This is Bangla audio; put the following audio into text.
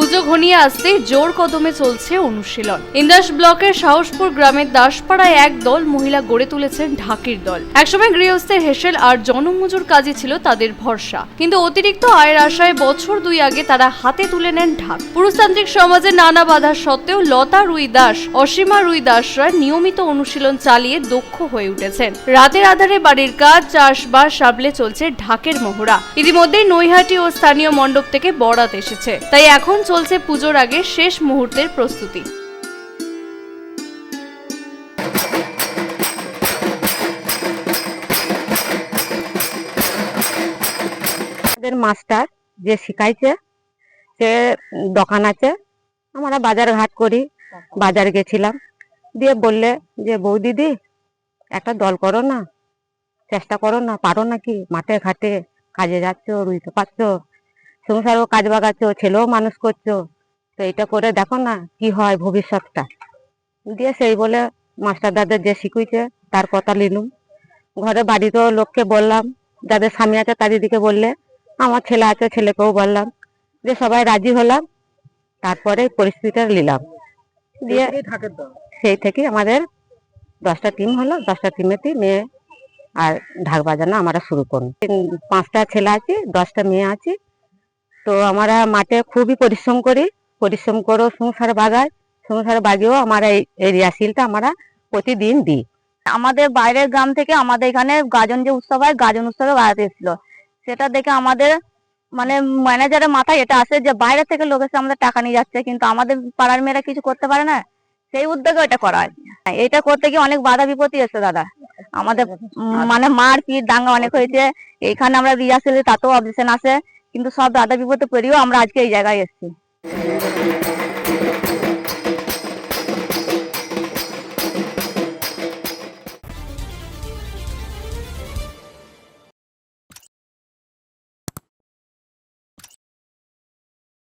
পুজো ঘনিয়ে আসতেই জোর কদমে চলছে অনুশীলন। ইন্দাস ব্লকের সাহসপুর গ্রামের দাসপাড়ায় এক দল মহিলা গড়ে তুলেছেন ঢাকির দল। একসময় গৃহস্থের হেসেল আর জনমজুর কাজে ছিল তাদের ভরসা। কিন্তু অতিরিক্ত আয়ের আশায় বছর দুই আগে তারা হাতে তুলে নেন ঢাক। পুরুষতান্ত্রিক সমাজে নানা বাধা সত্ত্বেও লতা রুই দাস, অসীমা রুই দাসরা নিয়মিত অনুশীলন চালিয়ে দক্ষ হয়ে উঠেছেন। রাতের আধারে বাড়ির কাজ, চাষবাস সাবলে চলছে ঢাকের মহড়া। ইতিমধ্যেই নৈহাটি ও স্থানীয় মণ্ডপ থেকে বরাত এসেছে। তাই এখন চলছে পুজোর আগে শেষ মুহূর্তের প্রস্তুতি। মাস্টার যে শিখাইছে, সে দোকান আছে। আমরা বাজার ঘাট করি, বাজার গেছিলাম। দিয়ে বললে যে বৌ দিদি একটা দল করো না, চেষ্টা করো না, পারো নাকি? মাঠে ঘাটে কাজে যাচ্ছ, রুইতে পারছ? সংসারও কাজ বাগাচ্ছ ছেলেও মানুষ করছ। তো এটা করে দেখো না কি হয় ভবিষ্যৎটা। দিয়ে সেই বলে মাস্টার দাদের যে শিখুইছে তার কথা নিলুম ঘরে বাড়িতেও লোককে বললাম যাদের স্বামী আছে তাদেরকে বললে আমার ছেলে আছে ছেলেকেও বললাম। যে সবাই রাজি হলাম তারপরে পরিস্থিতিটা নিলাম। দিয়ে সেই থেকে আমাদের দশটা টিম হলো দশটা টিমেতেই মেয়ে আর ঢাক বাজানো আমরা শুরু করুন পাঁচটা ছেলে আছে দশটা মেয়ে আছে। তো আমরা মাঠে খুবই পরিশ্রম করি। পরিশ্রম করেও সংসার বাগায় সংসার বাগিয়েও আমরা এই এই রিহার্সিলটা আমরা প্রতিদিন দিই। আমাদের বাইরের গ্রাম থেকে আমাদের এখানে গাজন যে উৎসব হয়, গাজন উৎসবে বেড়াতে এসেছিল। সেটা দেখে আমাদের মানে ম্যানেজারের মাথায় এটা আসে যে বাইরে থেকে লোক এসে আমাদের টাকা নিয়ে যাচ্ছে, কিন্তু আমাদের পাড়ার মেয়েরা কিছু করতে পারে না। সেই উদ্যোগে এটা করা হয়। এটা করতে গিয়ে অনেক বাধা বিপত্তি এসছে দাদা। আমাদের মানে মারপিট দাঙ্গা অনেক হয়েছে। এখানে আমরা রিহার্সেল তাতেও অবজেকশন আসে কিন্তু সব বাধা বিপত্তি পেরিয়েও আমরা আজকে এই জায়গায় এসেছি।